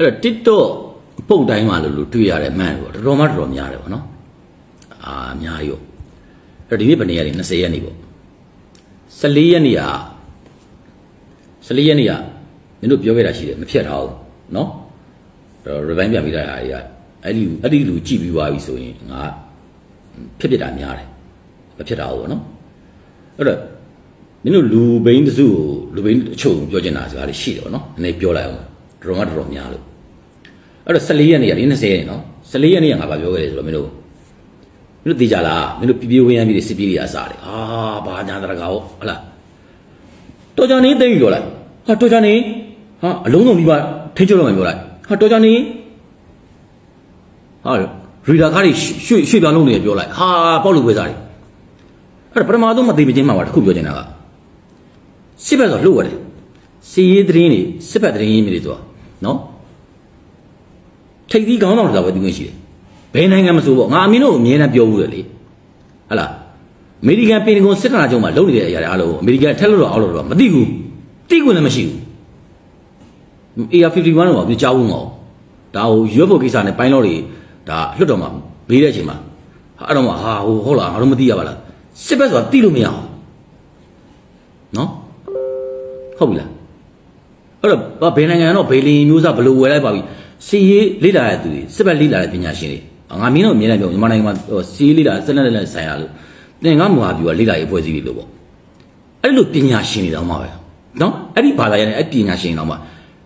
အဲ့တော့ TikTok ပုတ်တိုင်းမှာလို့လို့တွေ့ရတဲ့မှန်ပေါ့တော်တော်မှတော်တော်များတယ်ပေါ့နော်အာအများကြီးပေါ့အဲ့တော့ဒီနေ့ဘယ်နေ့ရက်လဲ20ရက်နေ့ပေါ့14ရက်နေ့က14ရက်နေ့ကမင်းတို့ပြောခဲ့တာရှိတယ်မဖြတ်ထားဘူးနော်အဲ့တော့ revine ပြန်ပြီးတာတွေကအဲ့ဒီအဲ့ဒီလူကြည့်ပြီးသွားပြီဆိုရင်ငါဖြစ်ဖြစ်တာများတယ်မဖြစ်တာဘူးပေါ့နော်အဲ့တော့မင်းတို့လူဘိန်းတစ်စုကိုလူဘိန်းအချို့ပြောချင်တာစကားလေးရှိတယ်ပေါ့နော်နည်းနည်းပြောလိုက်အောင်တော်တော်မှတော်တော်များလို့ အဲ့တော့14ရက်နေ့ကလေ20ရက်နေ့နော်14ရက်နေ့ကငါဗာပြောခဲ့တယ်ဆိုတော့မင်းတို့မင်းတို့သိကြလားမင်းတို့ပြပြဝင်းရမ်းပြီးစစ်ပြေးတွေအစားတယ်အာဘာညာတရကာဟောဟလားတော်ကြနေသိမ့်ပြောလိုက်ဟာတော်ကြနေဟာအလုံးစုံပြီးပါထိချုံလို့မပြောလိုက်ဟာတော်ကြနေဟာရီဒါကားတွေရွှေ့ရွှေ့ပြောင်းလုံးတွေပြောလိုက်ဟာပေါ့လို့ဝဲစားတယ်အဲ့ဒါပထမဆုံးမသိမချင်းမှာပါတစ်ခုပြောချင်တာကစစ်ဘက်ဆိုလှုပ်ရတယ်စီရေးသတင်းတွေစစ်ဘက်သတင်းရင်းမြစ်တွေဆိုတာနော် ထိပ်သီးခေါင်းဆောင်တွေသာပဲသူဝင်ရှိတယ်ဘယ်နိုင်ငံမဆိုပေါ့ငါအမင်းတို့အမြဲတမ်းပြောဘူးတယ်လေဟလာအမေရိကန်ပင်တဂွန်စစ်ဌာနချုပ်မှာလုပ်နေတဲ့အရာတွေအားလုံးအမေရိကန်ထက်လို့တော့အောက်လို့တော့မသိဘူးသိခွင့်လည်းမရှိဘူး AR51 တော့ပြကြားဘူးမဟုတ်ဒါဟို UFO ကိစ္စနဲ့ပိုင်းလောတွေဒါလွတ်တော်မှာဘေးတဲ့အချိန်မှာဟာအဲ့တော့မှဟာဟိုဟုတ်လားငါတို့မသိရပါလားစစ်ဘက်ဆိုတာသိလို့မရအောင်နော်ဟုတ်ပြီလားအဲ့တော့ဘာဘယ်နိုင်ငံတော့ဘေလီမျိုးစားဘယ်လိုဝယ်လိုက်ပါပြီ စီရေးလေ့လာရတဲ့သူတွေစစ်ဘက်လေ့လာတဲ့ပညာရှင်တွေငါမင်းတို့အမြဲတမ်းပြောမြန်မာနိုင်ငံမှာဟိုစီရေးလေ့လာစက်နဲ့နဲ့ဆိုင်ရလို့သင်ကမဟာဗျူဟာလေ့လာရေးအဖွဲ့အစည်းတွေလို့ပေါ့အဲ့လိုပညာရှင်တွေတောင်မှပဲနော်အဲ့ဒီဘာသာရတဲ့အဲ့ပညာရှင်တွေတောင်မှ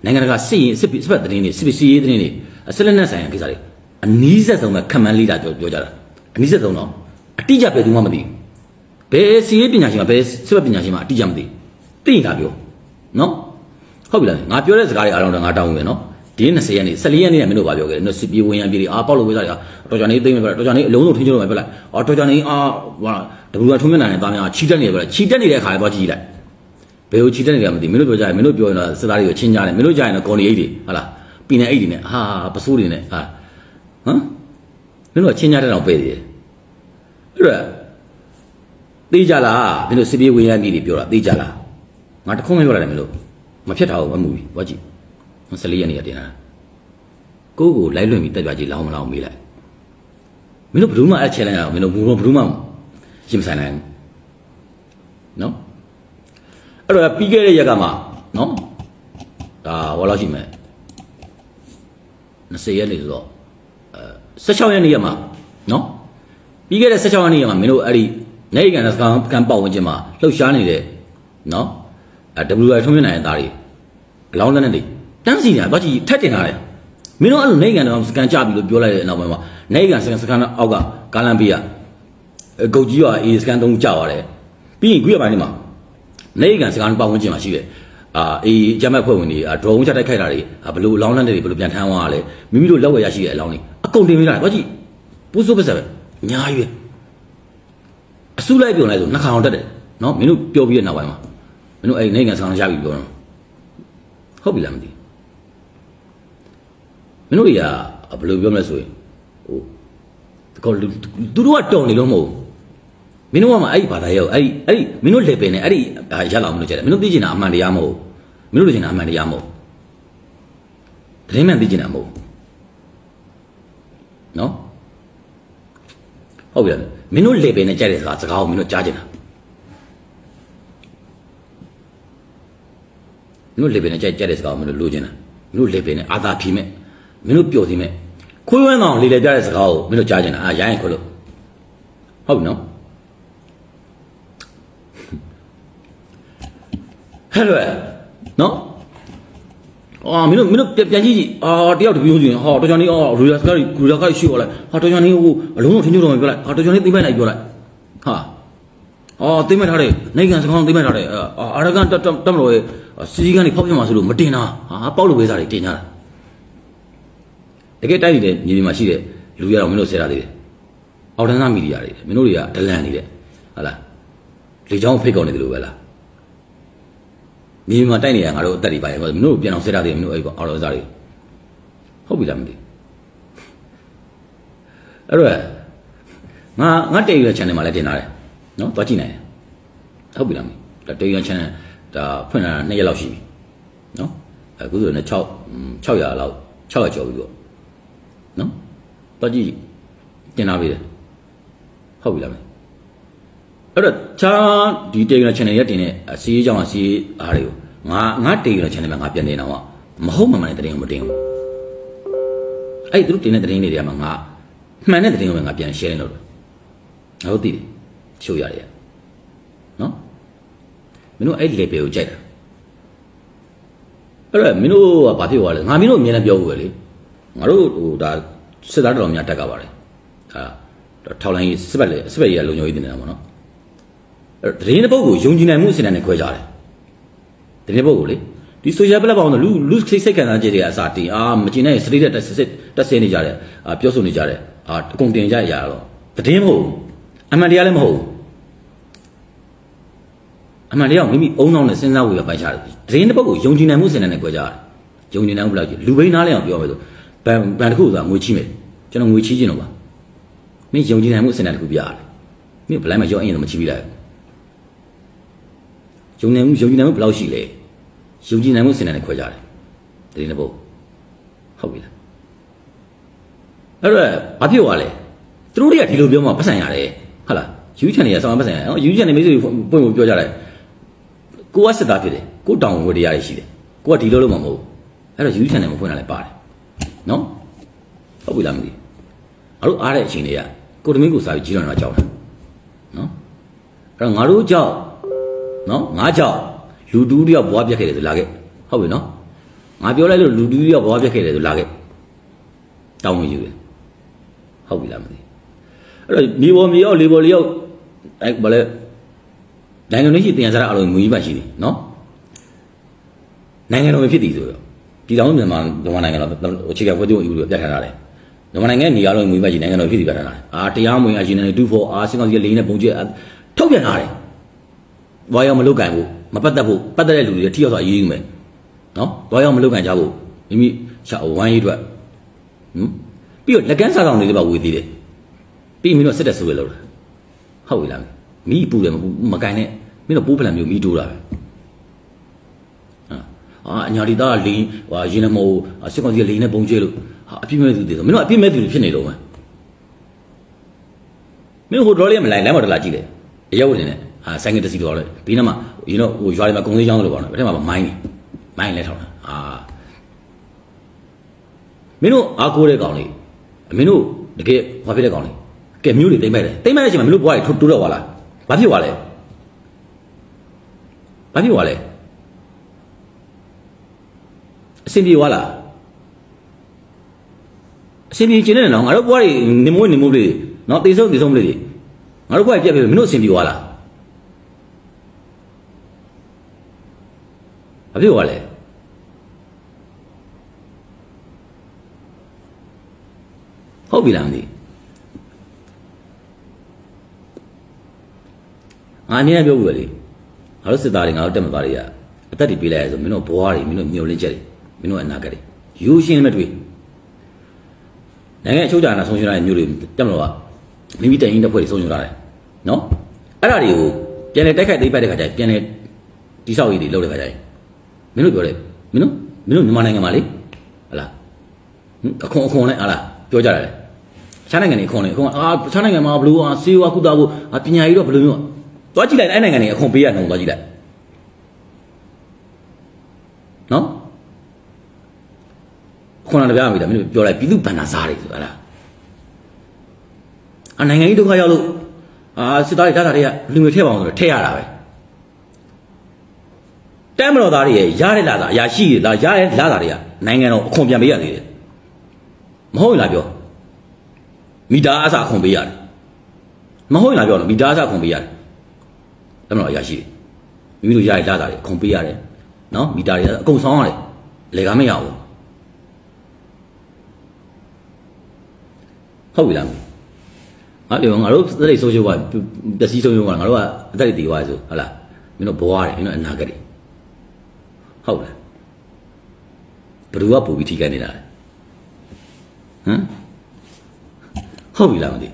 နိုင်ငံတကာစစ်ရေးစစ်စစ်ဘက်သတင်းတွေစစ်စီရေးသတင်းတွေစက်နဲ့ဆိုင်ရကိစ္စတွေအနည်းဆက်ဆုံးပဲခံမှန်းလေ့လာပြောပြောကြတာအနည်းဆက်ဆုံးတော့အတိအကျပဲသူမှမသိဘူးဘယ်စီရေးပညာရှင်ကဘယ်စစ်ဘက်ပညာရှင်မှအတိအကျမသိဘူးသိရင်ဒါပြောနော်ဟုတ်ပြီလားငါပြောတဲ့စကားတွေအားလုံးတော့ငါတောင်းဝင်နော် ဒီ20ရက်နေ့14ရက်နေ့ကမင်းတို့ဗာပြောခဲ့တယ်နော်စစ်ပြေးဝင်ရန်ပြေးတွေအာပေါက်လို့ဝေးစားတွေတော်ကြနေသိမ့်မယ်ပြောတော်ကြနေအလုံးစုံထင်းချုံမယ်ပြောလိုက်အော်တော်ကြနေအာဟာတဘူကထုံးမျက်နှာနဲ့တားများချီတက်နေတယ်ပြောလိုက်ချီတက်နေတဲ့ခါတော့ကြည့်လိုက်ဘယ်ကိုချီတက်နေကြမသိမင်းတို့ပြောကြရင်မင်းတို့ပြောရင်တော့စစ်သားတွေကိုချင်းကြတယ်မင်းတို့ကြရင်တော့ကော်နီအိတ်တွေဟာလားပီနယ်အိတ်တွေနဲ့ဟာပစိုးတွေနဲ့ဟာဟမ်မင်းတို့ကချင်းကြတဲ့တော့ပဲ့သေးတယ်အဲ့တော့သိကြလားမင်းတို့စစ်ပြေးဝင်ရန်ပြေးတွေပြောတာသိကြလားငါတခုံးမပြောလိုက်တယ်မင်းတို့မဖြစ်တာဘူးမမှုဘူးဝါကြည့် 14ရက်နေ့ကတင်တာကိုကိုလိုက်လွင့်ပြီးတက်ပြကြည့်လောင်းမလောင်းမေးလိုက်မင်းတို့ဘယ်သူမှအဲ့ challenge အောင်မင်းတို့ဘူးဘယ်သူမှရှင်းမဆိုင်နိုင်ဘူးနော်အဲ့တော့ပြီးခဲ့တဲ့ရက်ကမှနော်ဒါဘာလို့ရှိမလဲ20ရက်နေ့ဆိုတော့အဲ16ရက်နေ့ရမှာနော်ပြီးခဲ့တဲ့16ရက်နေ့ရမှာမင်းတို့အဲ့ဒီနေကန်စကန်ကန်ပေါဝင်ခြင်းမှာလှုပ်ရှားနေတဲ့နော်အဲ WI ထုံးမြနိုင်တဲ့သားတွေအလောင်းလက်နဲ့တွေ တန်းစီနေတာတော့ကြည့်ထက်တင်လာတယ်မင်းတို့အဲ့လိုနေကန်တော့စကန်ကြပြီလို့ပြောလိုက်တဲ့အနောက်ပိုင်းမှာနေကန်စကန်စကန်အောက်ကကာလန်ပေးရအဲဂုတ်ကြီးကအေးစကန်သုံးကြာသွားတယ်ပြီးရင်ခုရပိုင်းနေမှာနေကန်စကန်ပေါဝင်ခြင်းမှာရှိတယ်အာအေးဂျမတ်ဖွဲ့ဝင်တွေဒရုန်းချက်တိုက်ခိုက်တာတွေဘလို့အလောင်းလက်တွေဘလို့ပြန်ထမ်းသွားရလဲမိမိတို့လက်ဝယ်ရရှိတဲ့အလောင်းတွေအကုန်တင်ပေးလာတယ်တော့ကြည့်ပူးစိုးပစက်ပဲအများကြီးပဲအစုလိုက်ပြုံလိုက်ဆိုနှစ်ခါအောင်တက်တယ်နော်မင်းတို့ပြောပြီးတဲ့နောက်ပိုင်းမှာမင်းတို့အဲ့နိုင်ငံဆောင်ရပြီပြောတော့ဟုတ်ပြီလားမသိမ င်းတို့တွေကဘယ်လိုပြောမလဲဆိုရင်ဟိုတကောလူသူတို့ကတုံနေလို့မဟုတ်မင်းတို့ကမှအဲ့ဒီဘာသာရဲ့အဲ့ဒီအဲ့ဒီမင်းတို့ level နဲ့အဲ့ဒီရလာအောင်မလို့ကြတယ်မင်းတို့သိချင်တာအမှန်တရားမဟုတ်မင်းတို့လိုချင်တာအမှန်တရားမဟုတ်တရင်မှန်သိချင်တာမဟုတ်နော်ဟုတ်ပြီလားမင်းတို့ level နဲ့ကြိုက်တဲ့စကားစကားကိုမင်းတို့ကြားချင်တာမင်းတို့ level နဲ့ကြိုက်ကြတဲ့စကားကိုမင်းတို့လိုချင်တာမင်းတို့ level နဲ့အာသာဖြီးမဲ့ မင်းတို့ပျော်စီမဲ့ခွေးဝဲကောင်လေလေပြတဲ့စကားကိုမင်းတို့ကြားချင်တာအာရိုင်းခွလို့ဟုတ်ပြီနော်ဟဲ့လွယ်နော်အာမင်းတို့မင်းတို့ပြန်ကြည့်ကြည့်အာတယောက်တပြိုးစီဟာတော်ကြောင်နေအော်ရူလာစကားရူလာကရှိော်လိုက်ဟာတော်ကြောင်နေဟိုအလုံးစုံထင်းချုံတော်ပြောလိုက်ဟာတော်ကြောင်နေသိမ့်လိုက်ပြောလိုက်ဟာအော်သိမ့်မထားတယ်နိုင်ငံစကားသိမ့်မထားတယ်အာအာရကန်တက်တက်မလို့ရဲ့စီစီကနေဖောက်ပြမှာဆိုလို့မတင်တာဟာပေါက်လို့ဝေးစားတွေတင်ကြတာ တကယ်တိုက်နေတဲ့ညီဒီမှာရှိတဲ့လူရတော့မင်းတို့ဆဲတာသေးတယ်အော်တန်းသားမီဒီယာတွေမင်းတို့တွေကဒလန်နေတဲ့ဟုတ်လားလေချောင်းဖိတ်ကုန်နေတယ်လို့ပဲလားညီဒီမှာတိုက်နေရငါတို့အသက်တွေပါရင်မင်းတို့ပြန်အောင်ဆဲတာသေးတယ်မင်းတို့အဲ့ပေါ့အော်တော်စားတွေဟုတ်ပြီလားမသိအဲ့တော့ငါငါတေရွယ် channel မှာလည်းတင်လာတယ်နော်သွားကြည့်နိုင်တယ်ဟုတ်ပြီလားမသိဒါတေရွယ် channel ဒါဖွင့်လာတာ2ရက်လောက်ရှိပြီနော်အခုဆိုရင်6 600လောက်600ကျော်ပြီပေါ့ နော်တော့ကြည့်တင်လာပြီလေဟုတ်ပြီလားမအဲ့တော့ချာဒီ Telegram channel ရက်တင်တဲ့အစီအကြောင်းအစီအားတွေကိုငါငါ Telegram channel မှာငါပြန်တင်တော့မဟုတ်မှန်မှန်တဲ့တင်ကိုမတင်ဘူးအဲ့သူတို့တင်တဲ့တင်တွေတွေကမှငါမှန်တဲ့တင်ကိုပဲငါပြန် share လုပ်တယ်ငါတို့သိတယ်ချို့ရတယ်နော်မင်းတို့အဲ့ level ကိုကြိုက်တာအဲ့တော့မင်းတို့ကဘာဖြစ်သွားလဲငါမင်းတို့အမြဲတမ်းပြောဘူးပဲလေ ငါတို့ဟိုဒါစစ်သားတော်များတက်ကပါလေအာထောက်လိုင်းစစ်ပတ်လေစစ်ပတ်ကြီးကလုံခြုံရေးတင်နေတာပေါ့နော်အဲ့တော့တရင်တစ်ပုတ်ကိုယုံကြည်နိုင်မှုအစဉ်နဲ့ခွဲကြတယ်တရင်တစ်ပုတ်ကိုလေဒီ social platform တော့လူလူစိတ်စိတ်ခံစားချက်တွေကအစားတင်အာမကျင်တဲ့စတိတက်တက်စစ်တက်ဆင်းနေကြတယ်အာပြောဆိုနေကြတယ်အာအကုန်တင်ကြရရတော့တရင်မဟုတ်ဘူးအမှန်တရားလည်းမဟုတ်ဘူးအမှန်တရားကိုမိမိအုံနောက်နဲ့စဉ်းစားဝေရပိုင်ချတယ်တရင်တစ်ပုတ်ကိုယုံကြည်နိုင်မှုအစဉ်နဲ့ခွဲကြတယ်ယုံကြည်နိုင်မှုဘယ်လောက်ကြီးလူဘိန်းနားလဲအောင်ပြောမယ်ဆို ဘန်ဘန်တစ်ခုဆိုတာငွေချီးမယ်ကျွန်တော်ငွေချီးခြင်းတော့ပါမင်းယုံကြည်နိုင်မှုအစဉ်နဲ့တစ်ခုပြရတယ်မင်းဘယ်လိုက်မှရောအရင်တော့မချီးပြလိုက်ဘူးယုံနိုင်မှုယုံကြည်နိုင်မှုဘယ်လောက်ရှိလဲယုံကြည်နိုင်မှုစင်တယ်ခွဲကြတယ်တရင်တစ်ပုတ်ဟုတ်ပြီလားအဲ့တော့ဘာဖြစ်သွားလဲသူတို့တွေကဒီလိုပြောမှပတ်စံရတယ်ဟုတ်လားယူချန်တွေကဆောင်းပတ်စံရတယ်နော်ယူချန်တွေမိတ်ဆွေပွင့်ပွင့်ပြောကြတယ်ကိုကစစ်သားဖြစ်တယ်ကိုတောင်ဝေတရားတွေရှိတယ်ကိုကဒီလိုလို့မှမဟုတ်ဘူးအဲ့တော့ယူချန်တွေမဖွင့်တာလည်းပါတယ် နော်ဟုတ်ပြီလားမသိဘူးငါတို့အားတဲ့အချိန်တွေကကိုတမင်းကိုစားပြီးကြီးတော်တော့ကြောက်တယ်နော်အဲ့တော့ငါတို့ကြောက်နော်ငါကြောင့်လူတူးတယောက်ဘွားပြက်ခဲ့တယ်ဆိုလာခဲ့ဟုတ်ပြီနော်ငါပြောလိုက်လို့လူတူးတယောက်ဘွားပြက်ခဲ့တယ်ဆိုလာခဲ့တောင်းဝင်ယူတယ်ဟုတ်ပြီလားမသိအဲ့တော့မြေပေါ်မြေရောက်လေပေါ်လေရောက်အဲဘာလဲနိုင်ငံတော်ရှိတင်စားရအလုံးငွေကြီးပါရှိတယ်နော်နိုင်ငံတော်ဖြစ်တည်ဆိုတော့ ပြည်တော်မြန်မာမြန်မာနိုင်ငံတော်အခြေခံဖွဲ့စည်းမှုဥပဒေပြဋ္ဌာန်းထားတယ်မြန်မာနိုင်ငံနေရာလုံးငွေပါရှိနိုင်ငံတော်ဖြစ်တည်ပြဋ္ဌာန်းထားတယ်အာတရားမဝင်အရှင်နေ24အာစင်ကောင်စီလေးနဲ့ပုံကျဲထုတ်ပြန်ထားတယ်ဘာရောက်မလုတ်ကန်ဘူးမပတ်သက်ဘူးပတ်သက်တဲ့လူတွေထိရောက်စွာအရေးယူမယ်နော်ဘာရောက်မလုတ်ကန်ကြဘူးမိမိရှာဝိုင်းရေးအတွက်ဟမ်ပြီးတော့လက်ကန်းစားဆောင်တွေလည်းပါဝေသေးတယ်ပြီးမင်းတို့စစ်တဲ့ဆိုပဲလို့ဟုတ်ပြီလားမိပူတယ်မပူမကန်နဲ့မင်းတို့ပိုးဖလန်မျိုးမိတိုးတာပဲ အာအညာဒီသားလိန်ဟာရင်းနမောစစ်ကောင်စီလိန်နဲ့ပုံကျဲလို့ဟာအပြစ်မဲ့သူတွေဆိုမင်းတို့အပြစ်မဲ့သူတွေဖြစ်နေတော့မယ်မင်းဟိုဒေါ်လေးမလိုက်လမ်းမတော်လာကြည့်တယ်အရောက်နေတယ်ဟာဆိုင်ကတစီတော့လေပြီးနောက်မှယူနော်ဟိုရွာတွေမှာကုံသေးချောင်းလို့ပေါ့နော်ဘယ်ထဲမှာမိုင်းနေမိုင်းလဲထောက်တာအာမင်းတို့အားကိုးတဲ့ကောင်လေးမင်းတို့တကယ်ဘာဖြစ်တဲ့ကောင်လေးကဲမျိုးတွေတိမ့်မဲ့တယ်တိမ့်မဲ့တဲ့အချိန်မှာမင်းတို့ဘွားတွေထိုးတိုးတော့သွားလားဘာဖြစ်သွားလဲဘာဖြစ်သွားလဲ အဆင်ပြေသွားလားအဆင်ပြေခြင်းနဲ့နော်ငါတို့ဘွားတွေနေမိုးနေမိုးလေးနော်တေဆုံးတေဆုံးလေးငါတို့ဘွားတွေပြက်ပြီမင်းတို့အဆင်ပြေသွားလားဘာဖြစ်သွားလဲဟုတ်ပြီလားမသိငါအနည်းနဲ့ပြောဘူးပဲလေငါတို့စစ်သားတွေငါတို့တက်မသားတွေကအသက်တွေပေးလိုက်ရဆိုမင်းတို့ဘွားတွေမင်းတို့မျိုးလင်းချက်တွေ မင်းတို့အနာဂတ်တွေယူရှင်းမဲ့တွေ့နိုင်ငံအချုပ်ကြတာဆုံးရှင်းရတဲ့မျိုးတွေတက်မလို့ကမိမိတိုင်ရင်တစ်ဖွဲ့တွေဆုံးရှင်းလာတယ်နော်အဲ့ဒါတွေကိုပြန်လဲတိုက်ခိုက်သိမ်းပိုက်တဲ့ခါကျရင်ပြန်လဲတိဆောက်ရေးတွေလုပ်တဲ့ခါကျရင်မင်းတို့ပြောတယ်မင်းတို့မင်းတို့မြန်မာနိုင်ငံမှာလေဟလာဟင်အခွန်အခွန်နဲ့ဟလာပြောကြတယ်ခြားနိုင်ငံတွေအခွန်တွေအခွန်အာခြားနိုင်ငံမှာဘလူးအာစီဝါကုတာဘူးအာပညာရေးတော့ဘလူးမျိုးသွားကြည့်လိုက်အဲ့နိုင်ငံတွေအခွန်ပေးရအောင်သွားကြည့်လိုက်နော်အ ခွန်လာတပြားမိတာမင်းတို့ပြောလိုက်ပြည်သူဗန္နာစားတွေဆိုဟလာအနိုင်ငံကြီးဒုက္ခရောက်လို့အာစစ်သားတွေဓာတ်တာတွေကလူငွေထည့်ပါအောင်ဆိုတော့ထည့်ရတာပဲတမ်းမတော်သားတွေရဲ့ရတဲ့လာတာအရာရှိရလားရတဲ့လာတာတွေကနိုင်ငံတော်အခွန်ပြန်ပေးရသေးတယ်မဟုတ်ရင်လားပြောမီတာအစအခွန်ပေးရတယ်မဟုတ်ရင်လားပြောတော့မီတာအစအခွန်ပေးရတယ်တမ်းမတော်အရာရှိတွေမိမိတို့ရတဲ့လာတာတွေအခွန်ပေးရတယ်နော်မီတာတွေအကုန်ဆောင်ရတယ်လေကမရဘူး ဟုတ်ပြီလားအဲ့ဒီငါတို့သက်တွေဆိုးချိုးကပျက်စီးဆုံးရုံကငါတို့ကအသက်တွေတည်သွားဆိုဟုတ်လားမင်းတို့ဘွားတယ်မင်းတို့အနာဂတ်တွေဟုတ်လားဘယ်သူကပူပြီးထိခိုက်နေတာလဲဟမ်ဟုတ်ပြီလားမသိ